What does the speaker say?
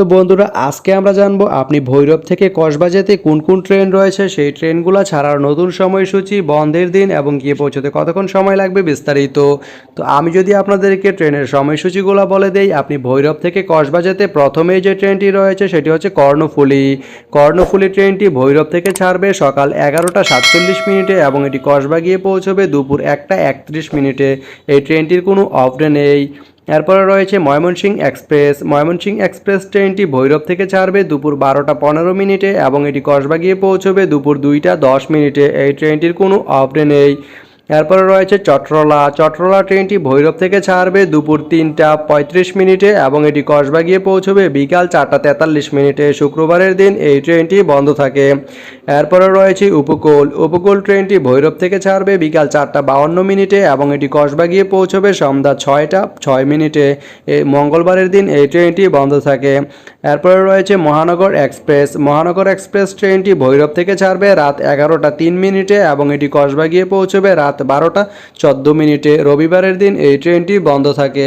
তো বন্ধুরা, আজকে আমরা জানব আপনি ভৈরব থেকে কসবাজাতে কোন কোন ট্রেন রয়েছে? সেই ট্রেনগুলো ছাড়ার নতুন সময়সূচি, বন্ধের দিন এবং গিয়ে পৌঁছতে কতক্ষণ সময় লাগবে বিস্তারিত। তো আমি যদি আপনাদেরকে ট্রেনের সময়সূচিগুলো বলে দেই, আপনি ভৈরব থেকে কসবাজাতে প্রথমেই যে ট্রেনটি রয়েছে সেটি হচ্ছে কর্ণফুলি। কর্ণফুলি ট্রেনটি ভৈরব থেকে ছাড়বে সকাল এগারোটা সাতচল্লিশ মিনিটে এবং এটি কসবা গিয়ে পৌঁছবে দুপুর একটা একত্রিশ মিনিটে। এই ট্রেনটির কোনো অফডে নেই। এরপরে রয়েছে ময়মনসিংহ এক্সপ্রেস। ময়মনসিংহ এক্সপ্রেস ট্রেনটি ভৈরব থেকে ছাড়বে দুপুর বারোটা পনেরো মিনিটে এবং এটি কসবা গিয়ে পৌঁছবে দুপুর দুইটা দশ মিনিটে। এই ট্রেনটির কোনো অফডে নেই। এরপরে রয়েছে চট্রলা। চট্রলা ট্রেনটি ভৈরব থেকে ছাড়বে দুপুর তিনটা পঁয়ত্রিশ মিনিটে এবং এটি কসবা গিয়ে পৌঁছবে বিকাল চারটা তেতাল্লিশ মিনিটে। শুক্রবারের দিন এই ট্রেনটি বন্ধ থাকে। এরপরে রয়েছে উপকূল। উপকূল ট্রেনটি ভৈরব থেকে ছাড়বে বিকাল চারটা বাউন্ন মিনিটে এবং এটি কসবা গিয়ে পৌঁছবে সন্ধ্যা ছয়টা ছয় মিনিটে। মঙ্গলবারের দিন এই ট্রেনটি বন্ধ থাকে। এরপরে রয়েছে মহানগর এক্সপ্রেস। মহানগর এক্সপ্রেস ট্রেনটি ভৈরব থেকে ছাড়বে রাত এগারোটা তিন মিনিটে এবং এটি কসবা গিয়ে পৌঁছবে রাত বারোটা চোদ্দ মিনিটে। রবিবারের দিন এই ট্রেনটি বন্ধ থাকে।